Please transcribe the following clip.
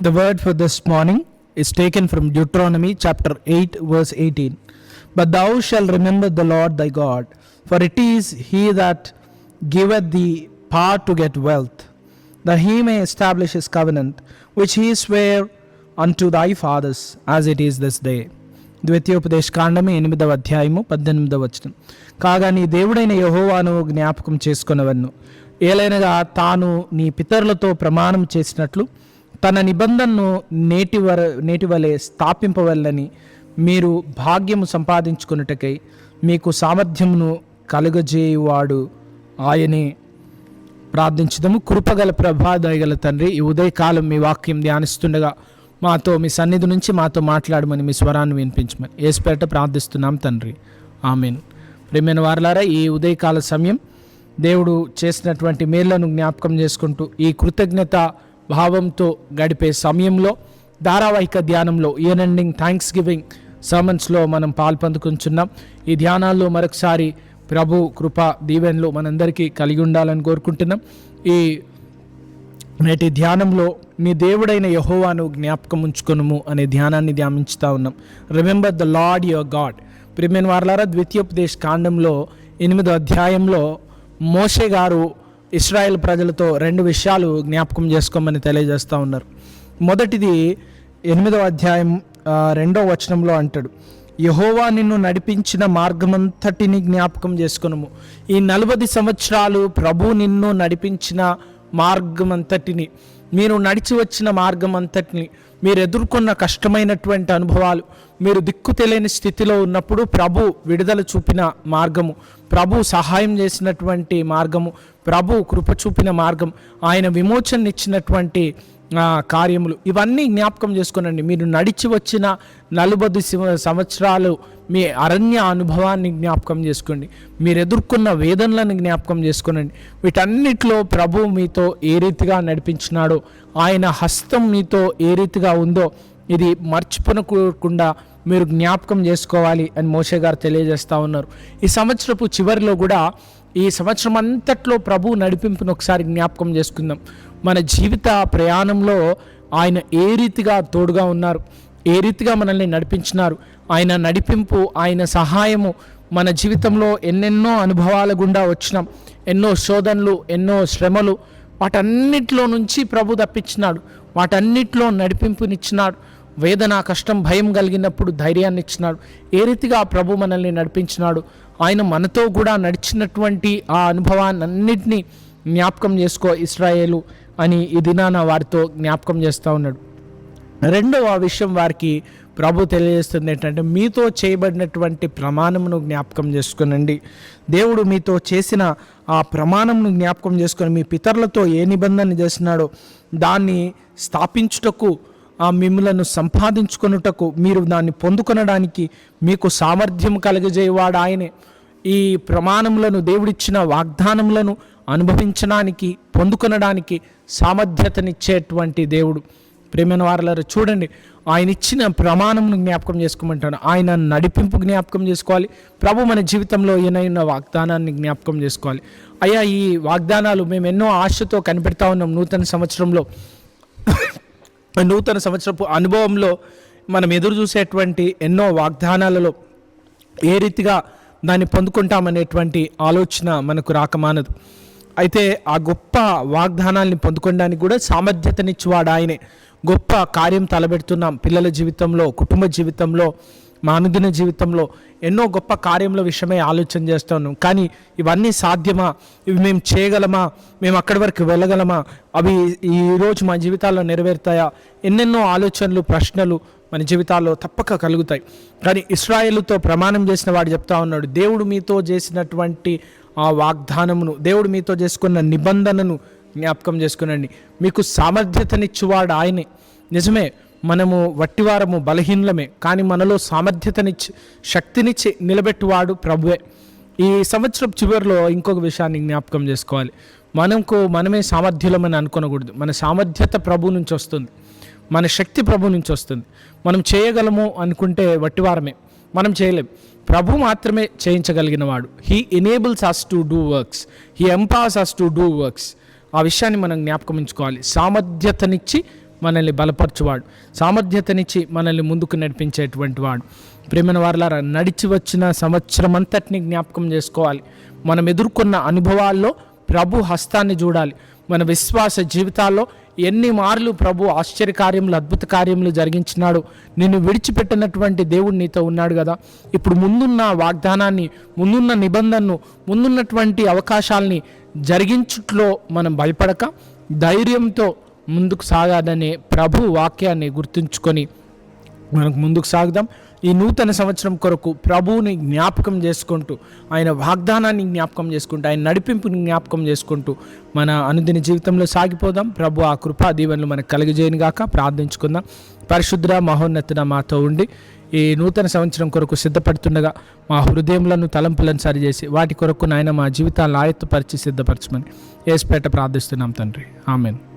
The word for this morning is taken from Deuteronomy chapter 8, verse 18. But thou shalt remember the Lord thy God, for it is he that giveth thee power to get wealth, that he may establish his covenant, which he sware unto thy fathers, as it is this day. ద్వితీయోపదేశ కాండము ఎనిమిదవ అధ్యాయము పద్దెనిమిదవ వచనం కాగా నీ దేవుడైన యహోవాను జ్ఞాపకం చేసుకునవన్ను ఏలైనగా తాను నీ పితరులతో ప్రమాణం చేసినట్లు తన నిబంధనను నేటి వర నేటి వలె స్థాపింపవల్లని మీరు భాగ్యము సంపాదించుకున్నటకై మీకు సామర్థ్యమును కలుగజేయువాడు ఆయనే. ప్రార్థించుదాము. కృపగల ప్రభా దయగల తండ్రి ఈ ఉదయకాలం మీ వాక్యం ధ్యానిస్తుండగా మాతో మీ సన్నిధి నుంచి మాతో మాట్లాడమని మీ స్వరాన్ని వినిపించమని ఏసుపేట ప్రార్థిస్తున్నాం తండ్రి. ఆమెను. ప్రేమైన వారలారా ఈ ఉదయకాల సమయం దేవుడు చేసినటువంటి మేళ్ళను జ్ఞాపకం చేసుకుంటూ ఈ కృతజ్ఞత భావంతో గడిపే సమయంలో ధారావాహిక ధ్యానంలో ఇయర్ ఎండింగ్ థ్యాంక్స్ గివింగ్ సర్మన్స్లో మనం పాల్పందుకుంటున్నాం. ఈ ధ్యానాల్లో మరొకసారి ప్రభు కృప దీవెనలు మనందరికీ కలిగి ఉండాలని కోరుకుంటున్నాం. ఈ నేటి ధ్యానంలో మీ దేవుడైన యహోవాను జ్ఞాపకం ఉంచుకొనుము అనే ధ్యానాన్ని ధ్యానించుతా ఉన్నాం. Remember the lord your god ప్రిమెన్ వార్లారా ద్వితీయోపదేశ కాండంలో ఎనిమిదో అధ్యాయంలో మోషే గారు ఇస్రాయేల్ ప్రజలతో రెండు విషయాలు జ్ఞాపకం చేసుకోమని తెలియజేస్తూ ఉన్నారు. మొదటిది ఎనిమిదవ అధ్యాయం రెండవ రెండో వచనంలో అంటాడు యహోవా నిన్ను నడిపించిన మార్గమంతటిని జ్ఞాపకం చేసుకునము. ఈ నలభై సంవత్సరాలు ప్రభు నిన్ను నడిపించిన మార్గమంతటిని మీరు నడిచి వచ్చిన మార్గం అంతటిని మీరు ఎదుర్కొన్న కష్టమైనటువంటి అనుభవాలు మీరు దిక్కు తెలియని స్థితిలో ఉన్నప్పుడు ప్రభు విడుదల చూపిన మార్గము ప్రభు సహాయం చేసినటువంటి మార్గము ప్రభు కృప చూపిన మార్గం ఆయన విమోచన ఇచ్చినటువంటి కార్యములు. ఇవన్నీ జ్ఞాపకం చేసుకోనండి. మీరు నడిచి వచ్చిన నలభై సంవత్సరాలు మీ అరణ్య అనుభవాన్ని జ్ఞాపకం చేసుకోండి. మీరు ఎదుర్కొన్న వేదనలను జ్ఞాపకం చేసుకోనండి. వీటన్నిటిలో ప్రభు మీతో ఏ రీతిగా నడిపించినాడో ఆయన హస్తం మీతో ఏ రీతిగా ఉందో ఇది మర్చిపోనకుండా మీరు జ్ఞాపకం చేసుకోవాలి అని మోషే గారు తెలియజేస్తూ ఉన్నారు. ఈ సంవత్సరపు చివరిలో కూడా ఈ సంవత్సరం అంతట్లో ప్రభు నడిపింపును ఒకసారి జ్ఞాపకం చేసుకుందాం. మన జీవిత ప్రయాణంలో ఆయన ఏ రీతిగా తోడుగా ఉన్నారు ఏ రీతిగా మనల్ని నడిపించినారు ఆయన నడిపింపు ఆయన సహాయము మన జీవితంలో ఎన్నెన్నో అనుభవాల గుండా వచ్చినాం. ఎన్నో శోధనలు ఎన్నో శ్రమలు వాటన్నిటిలో నుంచి ప్రభు తప్పించినాడు. వాటన్నిటిలో నడిపింపునిచ్చినాడు. వేదన కష్టం భయం కలిగినప్పుడు ధైర్యాన్ని ఇచ్చినాడు. ఏ రీతిగా ప్రభు మనల్ని నడిపించినాడు? ఆయన మనతో కూడా నడిచినటువంటి ఆ అనుభవాన్ని అన్నిటినీ జ్ఞాపకం చేసుకో ఇస్రాయేలు అని ఈ దినాన వారితో జ్ఞాపకం చేస్తూ ఉన్నాడు. రెండవ విషయం వారికి ప్రభు తెలియజేస్తుంది ఏంటంటే మీతో చేయబడినటువంటి ప్రమాణమును జ్ఞాపకం చేసుకునండి. దేవుడు మీతో చేసిన ఆ ప్రమాణమును జ్ఞాపకం చేసుకొని మీ పితరులతో ఏ నిబంధన చేసినాడో దాన్ని స్థాపించుటకు ఆ మిమ్ములను సంపాదించుకొనుటకు మీరు దాన్ని పొందుకొనడానికి మీకు సామర్థ్యం కలగజేయవాడు ఆయనే. ఈ ప్రమాణములను దేవుడిచ్చిన వాగ్దానములను అనుభవించడానికి పొందుకొనడానికి సామర్థ్యతనిచ్చేటువంటి దేవుడు. ప్రేమైన వారలారు చూడండి. ఆయన ఇచ్చిన ప్రమాణమును జ్ఞాపకం చేసుకోమంటాను. ఆయన నడిపింపు జ్ఞాపకం చేసుకోవాలి. ప్రభు మన జీవితంలో ఏనైనా వాగ్దానాన్ని జ్ఞాపకం చేసుకోవాలి. అయ్యా ఈ వాగ్దానాలు మేము ఎన్నో ఆశతో కనిపెడతా ఉన్నాం నూతన సంవత్సరంలో. నూతన సంవత్సరపు అనుభవంలో మనం ఎదురు చూసేటువంటి ఎన్నో వాగ్దానాలలో ఏ రీతిగా దాన్ని పొందుకుంటామనేటువంటి ఆలోచన మనకు రాకమానదు అయితే ఆ గొప్ప వాగ్దానాల్ని పొందుకోవడానికి కూడా సామర్థ్యతనిచ్చేవాడు ఆయనే. గొప్ప కార్యం తలబెడుతున్నాం పిల్లల జీవితంలో కుటుంబ జీవితంలో మా అనుదిన జీవితంలో ఎన్నో గొప్ప కార్యముల విషయమై ఆలోచన చేస్తాను. కానీ ఇవన్నీ సాధ్యమా? ఇవి మేము చేయగలమా? మేము అక్కడి వరకు వెళ్ళగలమా? అవి ఈరోజు మా జీవితాల్లో నెరవేరుతాయా? ఎన్నెన్నో ఆలోచనలు ప్రశ్నలు మన జీవితాల్లో తప్పక కలుగుతాయి. కానీ ఇస్రాయేలుతో ప్రమాణం చేసిన వాడు చెప్తా ఉన్నాడు దేవుడు మీతో చేసినటువంటి ఆ వాగ్దానమును దేవుడు మీతో చేసుకున్న నిబంధనను జ్ఞాపకం చేసుకునండి. మీకు సామర్థ్యతనిచ్చువాడు ఆయనే. నిజమే మనము వట్టివారము బలహీనలమే కానీ మనలో సామర్థ్యతనిచ్చి శక్తినిచ్చి నిలబెట్టువాడు ప్రభువే. ఈ సంవత్సరం చివరిలో ఇంకొక విషయాన్ని జ్ఞాపకం చేసుకోవాలి. మనకు మనమే సామర్థ్యులమని అనుకోనకూడదు. మన సామర్థ్యత ప్రభు నుంచి వస్తుంది. మన శక్తి ప్రభు నుంచి వస్తుంది. మనం చేయగలము అనుకుంటే వట్టివారమే. మనం చేయలేం. ప్రభు మాత్రమే చేయించగలిగిన వాడు he enables us to do works he empowers us to do works ఆ విషయాన్ని మనం జ్ఞాపకం ఉంచుకోవాలి. సామర్థ్యతనిచ్చి మనల్ని బలపరచువాడు. సామర్థ్యతనిచ్చి మనల్ని ముందుకు నడిపించేటువంటి వాడు. ప్రేమైన వారులారా నడిచి వచ్చిన సంవత్సరం అంతటిని జ్ఞాపకం చేసుకోవాలి. మనం ఎదుర్కొన్న అనుభవాల్లో ప్రభు హస్తాన్ని చూడాలి. మన విశ్వాస జీవితాల్లో ఎన్ని మార్లు ప్రభు ఆశ్చర్య కార్యములు అద్భుత కార్యములు జరిగించినాడు నిన్ను విడిచిపెట్టినటువంటి దేవుడు నీతో ఉన్నాడు కదా. ఇప్పుడు ముందున్న వాగ్దానాన్ని ముందున్న నిబంధనను ముందున్నటువంటి అవకాశాలని జరిగించుట్లో మనం భయపడక ధైర్యంతో ముందుకు సాగాలనే ప్రభు వాక్యాన్ని గుర్తుంచుకొని మనకు ముందుకు సాగుదాం. ఈ నూతన సంవత్సరం కొరకు ప్రభువుని జ్ఞాపకం చేసుకుంటూ ఆయన వాగ్దానాన్ని జ్ఞాపకం చేసుకుంటూ ఆయన నడిపింపుని జ్ఞాపకం చేసుకుంటూ మన అనుదిన జీవితంలో సాగిపోదాం. ప్రభు ఆ కృపా దీవెనలు మనకు కలిగజేయను గాక. ప్రార్థించుకుందాం. పరిశుద్ర మహోన్నతున మాతో ఉండి ఈ నూతన సంవత్సరం కొరకు సిద్ధపడుతుండగా మా హృదయంలను తలంపులను సరిచేసి వాటి కొరకు నాయన మా జీవితాలను ఆయత్తపరిచి సిద్ధపరచమని ఏసుపేట ప్రార్థిస్తున్నాం తండ్రి. ఆమెను.